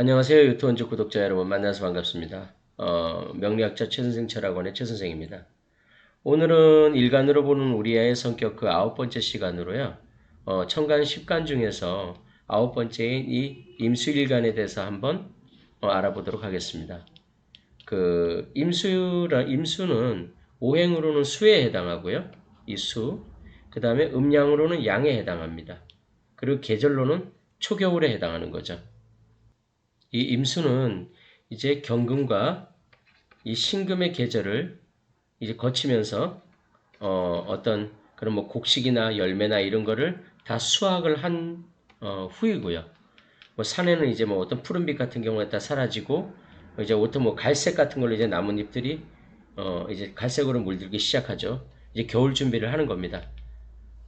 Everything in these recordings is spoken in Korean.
안녕하세요. 유튜브 구독자 여러분 만나서 반갑습니다. 어, 명리학자 최선생 철학원의 최선생입니다. 오늘은 일간으로 보는 우리 아이의 성격 그 아홉 번째 시간으로요. 어, 천간 십간 중에서 아홉 번째인 이 임수일간에 대해서 한번 어, 알아보도록 하겠습니다. 그 임수라 임수는 오행으로는 수에 해당하고요. 이 수. 그 다음에 음양으로는 양에 해당합니다. 그리고 계절로는 초겨울에 해당하는 거죠. 이 임수는 이제 경금과 이 신금의 계절을 이제 거치면서 어, 어떤 그런 뭐 곡식이나 열매나 이런 거를 다 수확을 한 어, 후이고요. 뭐 산에는 이제 뭐 어떤 푸른빛 같은 경우에 다 사라지고 이제 어떤 뭐 갈색 같은 걸로 이제 나뭇잎들이 어, 이제 갈색으로 물들기 시작하죠. 이제 겨울 준비를 하는 겁니다.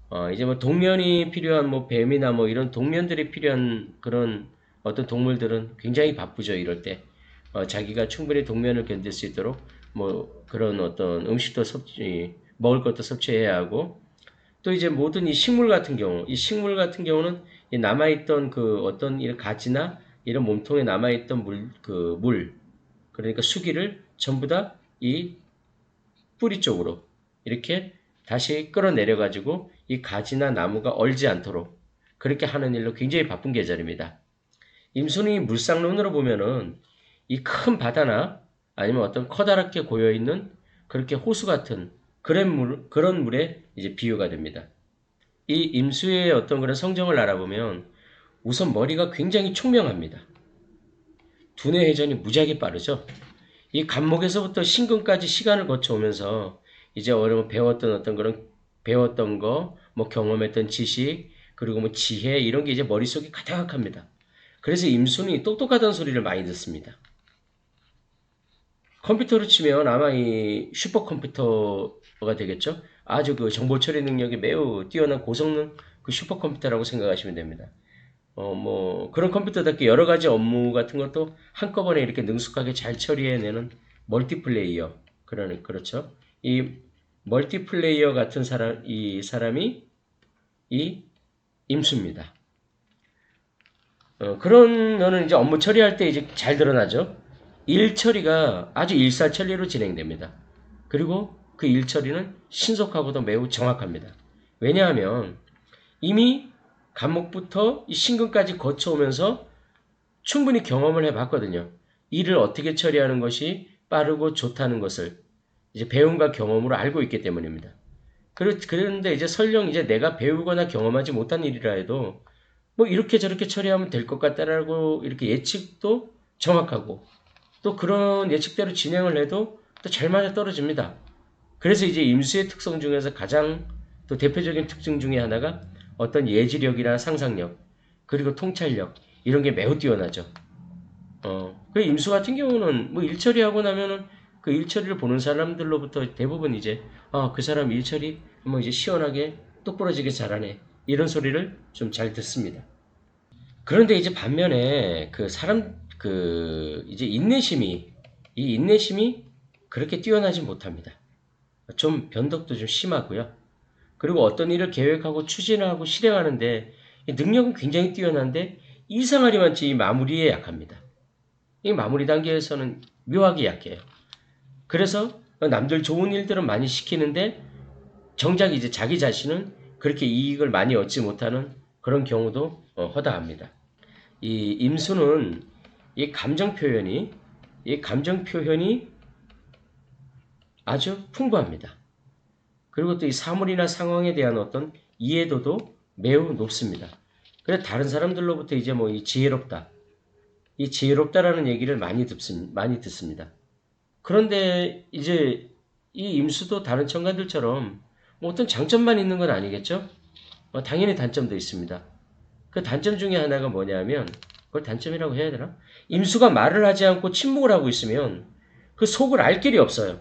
어, 이제 뭐 동면이 필요한 뭐 뱀이나 뭐 이런 동면들이 필요한 그런 어떤 동물들은 굉장히 바쁘죠. 이럴 때. 어, 자기가 충분히 동면을 견딜 수 있도록 뭐 그런 어떤 음식도 섭취, 먹을 것도 섭취해야 하고 또 이제 모든 이 식물 같은 경우, 이 식물 같은 경우는 남아있던 그 어떤 이 가지나 이런 몸통에 남아있던 물, 그 물, 그러니까 수기를 전부 다 이 뿌리 쪽으로 이렇게 다시 끌어내려 가지고 이 가지나 나무가 얼지 않도록 그렇게 하는 일로 굉장히 바쁜 계절입니다. 임순이 물상론으로 보면은 이 큰 바다나 아니면 어떤 커다랗게 고여 있는 그렇게 호수 같은 그런 물 그런 물에 이제 비유가 됩니다. 이 임수의 어떤 그런 성정을 알아보면 우선 머리가 굉장히 총명합니다. 두뇌 회전이 무지하게 빠르죠. 이 간목에서부터 신근까지 시간을 거쳐오면서 이제 어려운 배웠던 어떤 그런 배웠던 거, 뭐 경험했던 지식, 그리고 뭐 지혜 이런 게 이제 머릿속에 가득합니다. 그래서 임순이 똑똑하다는 소리를 많이 듣습니다. 컴퓨터로 치면 아마 이 슈퍼컴퓨터가 되겠죠. 아주 그 정보 처리 능력이 매우 뛰어난 고성능 그 슈퍼컴퓨터라고 생각하시면 됩니다. 어, 뭐, 그런 컴퓨터답게 여러 가지 업무 같은 것도 한꺼번에 이렇게 능숙하게 잘 처리해내는 멀티플레이어. 그러는, 그렇죠. 이 멀티플레이어 같은 사람, 이 사람이 이 임수입니다. 어, 그런 거는 이제 업무 처리할 때 이제 잘 드러나죠. 일 처리가 아주 일사천리로 진행됩니다. 그리고 그 일 처리는 신속하고도 매우 정확합니다. 왜냐하면 이미 감목부터 이 신금까지 거쳐오면서 충분히 경험을 해봤거든요. 일을 어떻게 처리하는 것이 빠르고 좋다는 것을 이제 배움과 경험으로 알고 있기 때문입니다. 그런데 이제 설령 이제 내가 배우거나 경험하지 못한 일이라 해도 뭐 이렇게 저렇게 처리하면 될 것 같다라고 이렇게 예측도 정확하고 또 그런 예측대로 진행을 해도 또 잘 맞아 떨어집니다. 그래서 이제 임수의 특성 중에서 가장 또 대표적인 특징 중에 하나가 어떤 예지력이나 상상력 그리고 통찰력 이런 게 매우 뛰어나죠. 어, 그 임수 같은 경우는 뭐 일처리하고 나면은 그 일처리를 보는 사람들로부터 대부분 이제 아, 그 사람 일처리 뭐 이제 시원하게 똑부러지게 잘하네. 이런 소리를 좀 잘 듣습니다. 그런데 이제 반면에 그 사람 그 이제 인내심이 이 인내심이 그렇게 뛰어나지 못합니다. 좀 변덕도 좀 심하고요. 그리고 어떤 일을 계획하고 추진하고 실행하는데 능력은 굉장히 뛰어난데 이상하리만치 이 마무리에 약합니다. 이 마무리 단계에서는 묘하게 약해요. 그래서 남들 좋은 일들은 많이 시키는데 정작 이제 자기 자신은 그렇게 이익을 많이 얻지 못하는 그런 경우도 어, 허다합니다. 이 임수는 이 감정 표현이 이 감정 표현이 아주 풍부합니다. 그리고 또 이 사물이나 상황에 대한 어떤 이해도도 매우 높습니다. 그래서 다른 사람들로부터 이제 뭐 이 지혜롭다, 이 지혜롭다라는 얘기를 많이 듣습니다. 많이 듣습니다. 그런데 이제 이 임수도 다른 청관들처럼 뭐 어떤 장점만 있는 건 아니겠죠? 어, 당연히 단점도 있습니다. 그 단점 중에 하나가 뭐냐면 그걸 단점이라고 해야 되나? 임수가 말을 하지 않고 침묵을 하고 있으면 그 속을 알 길이 없어요.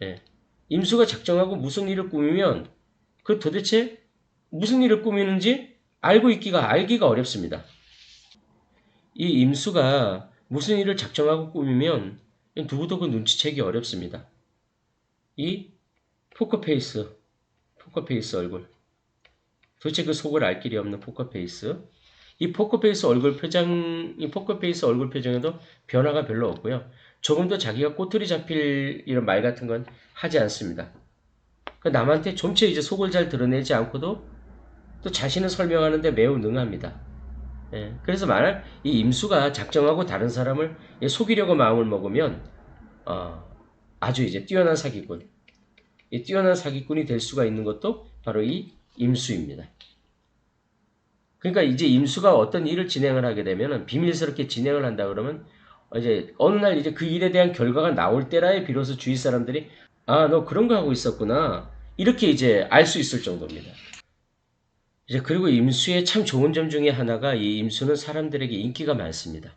네. 임수가 작정하고 무슨 일을 꾸미면 그 도대체 무슨 일을 꾸미는지 알고 있기가 알기가 어렵습니다. 이 임수가 무슨 일을 작정하고 꾸미면 누구도 그 눈치채기 어렵습니다. 이 포커페이스, 포커페이스 얼굴. 도대체 그 속을 알 길이 없는 포커페이스. 이 포커페이스 얼굴 표정, 이 포커페이스 얼굴 표정에도 변화가 별로 없고요. 조금도 자기가 꼬투리 잡힐 이런 말 같은 건 하지 않습니다. 그 남한테 좀처 이제 속을 잘 드러내지 않고도 또 자신을 설명하는데 매우 능합니다. 예, 그래서 만약 이 임수가 작정하고 다른 사람을 예, 속이려고 마음을 먹으면 어, 아주 이제 뛰어난 사기꾼, 이 뛰어난 사기꾼이 될 수가 있는 것도 바로 이 임수입니다. 그러니까 이제 임수가 어떤 일을 진행을 하게 되면은 비밀스럽게 진행을 한다 그러면 이제 어느 날 이제 그 일에 대한 결과가 나올 때라에 비로소 주위 사람들이 아, 너 그런 거 하고 있었구나. 이렇게 이제 알 수 있을 정도입니다. 이제 그리고 임수의 참 좋은 점 중에 하나가 이 임수는 사람들에게 인기가 많습니다.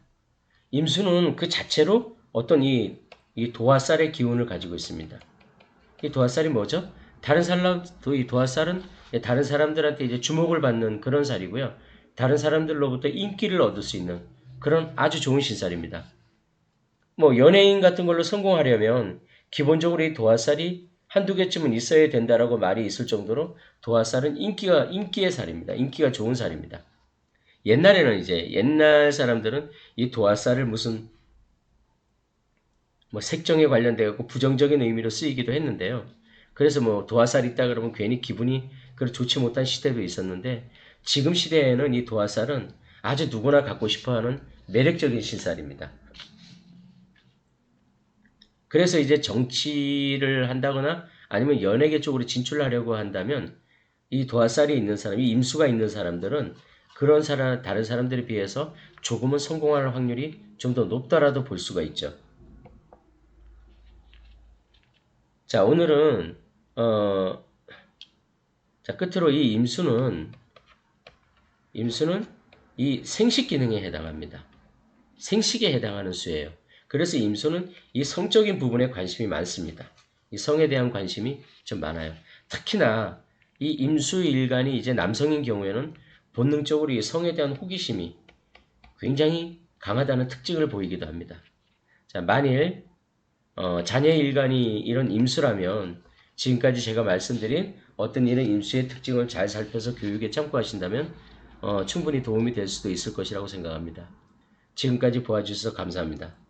임수는 그 자체로 어떤 이, 이 도화살의 기운을 가지고 있습니다. 이 도화살이 뭐죠? 다른 사람, 이 도화살은 다른 사람들한테 이제 주목을 받는 그런 살이고요. 다른 사람들로부터 인기를 얻을 수 있는 그런 아주 좋은 신살입니다. 뭐 연예인 같은 걸로 성공하려면 기본적으로 이 도화살이 한두 개쯤은 있어야 된다라고 말이 있을 정도로 도화살은 인기가 인기의 살입니다. 인기가 좋은 살입니다. 옛날에는 이제 옛날 사람들은 이 도화살을 무슨 뭐 색정에 관련돼 갖고 부정적인 의미로 쓰이기도 했는데요. 그래서 뭐 도화살 있다 그러면 괜히 기분이 그렇 좋지 못한 시대도 있었는데 지금 시대에는 이 도화살은 아주 누구나 갖고 싶어하는 매력적인 신살입니다. 그래서 이제 정치를 한다거나 아니면 연예계 쪽으로 진출하려고 한다면 이 도화살이 있는 사람, 이 임수가 있는 사람들은 그런 사람, 다른 사람들에 비해서 조금은 성공할 확률이 좀 더 높다라도 볼 수가 있죠. 자, 오늘은, 어, 자, 끝으로 이 임수는, 임수는 이 생식 기능에 해당합니다. 생식에 해당하는 수예요. 그래서 임수는 이 성적인 부분에 관심이 많습니다. 이 성에 대한 관심이 좀 많아요. 특히나 이 임수일간이 이제 남성인 경우에는 본능적으로 이 성에 대한 호기심이 굉장히 강하다는 특징을 보이기도 합니다. 자, 만일 어, 자녀 일간이 이런 임수라면 지금까지 제가 말씀드린 어떤 이런 임수의 특징을 잘 살펴서 교육에 참고하신다면 어, 충분히 도움이 될 수도 있을 것이라고 생각합니다. 지금까지 보아주셔서 감사합니다.